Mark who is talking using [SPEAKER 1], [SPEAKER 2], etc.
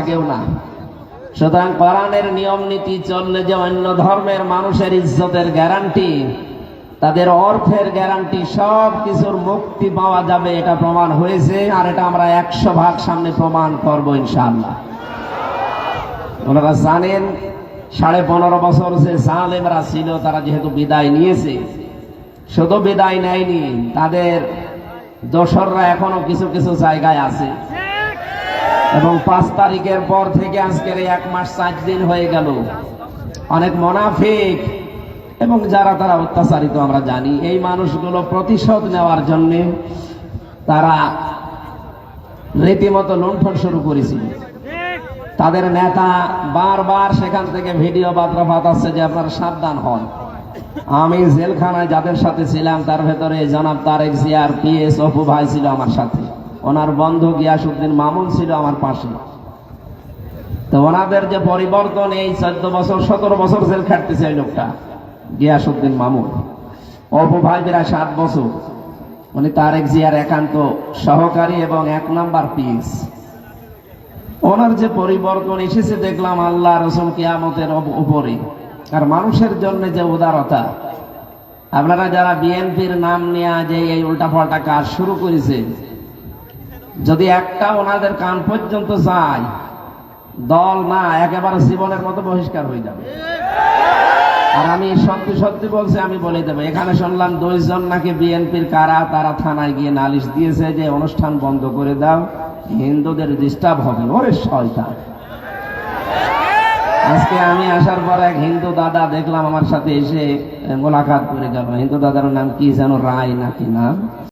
[SPEAKER 1] আগেও না। সুতরাং কোরআনের নিয়ম নীতি চললে যে অন্য ধর্মের মানুষের ইজ্জতের গ্যারান্টি, তাদের অর্থের গ্যারান্টি সব কিছুর মুক্তি পাওয়া যাবে, এটা প্রমাণ হয়েছে, আর এটা আমরা একশো ভাগ সামনে প্রমাণ করব ইনশাআল্লাহ। ওনারা জানেন, সাড়ে পনেরো বছর যে জালেমরা ছিল, তারা যেহেতু বিদায় নিয়েছে, শুধু বিদায় নেয়নি, তাদের দোসররা এখনও কিছু কিছু জায়গায় আছে। এবং পাঁচ তারিখের পর থেকে আজকের এক মাস সাত দিন হয়ে গেল। অনেক মোনাফিক এবং যারা তারা অত্যাচারিত, আমরা জানি। এই মানুষগুলো প্রতিশোধ নেওয়ার জন্য তারা রীতিমতো লুণ্ঠন শুরু করেছিল। তাদের নেতা বারবার সেখান থেকে ভিডিও বার্তা পাঠাচ্ছে যে আপনারা সাবধান হন। আমি জেলখানায় যাদের সাথে ছিলাম, তার ভেতরে জনাব তারেক জিয়ার পিএস অপু ভাই ছিল আমার সাথে। ওনার বন্ধু গিয়াসুদ্দিন মামুন ছিল আমার পাশে। তো ওনাদের যে পরিবর্তন, এই চোদ্দ বছর, সতেরো বছর জেল খাটতেছে এই লোকটা গিয়াসুদ্দিন মামুন। অপু ভাই প্রায় সাত বছর। উনি তারেক জিয়ার একান্ত সহকারী এবং এক নাম্বার পিস ওনার যে পরিবর্তন এসেছে দেখলাম আল্লাহ রসুল কিয়ামতের উপরে। আর মানুষের জন্য যে উদারতা। আপনারা যারা বিএনপির নাম নেওয়া যে এই উল্টাপাল্টা কাজ শুরু করেছে যদি একটা ওনাদের কান পর্যন্ত যায়, দল না একেবারে জীবনের মতো বহিষ্কার হয়ে যাবে। আর আমি সত্যি সত্যি বলছি, আমি বলে দেবো, এখানে শুনলাম দুইজন নাকি বিএনপির কারা, তারা থানায় গিয়ে নালিশ দিয়েছে যে অনুষ্ঠান বন্ধ করে দাও, হিন্দুদের ডিস্টার্ব হবে। ওরে শয়তান। আজকে আমি আসার পর এক হিন্দু দাদা দেখলাম আমার সাথে এসে মোলাকাত করে গেল। হিন্দু দাদার নাম কি যেন রায় নাকি নাম?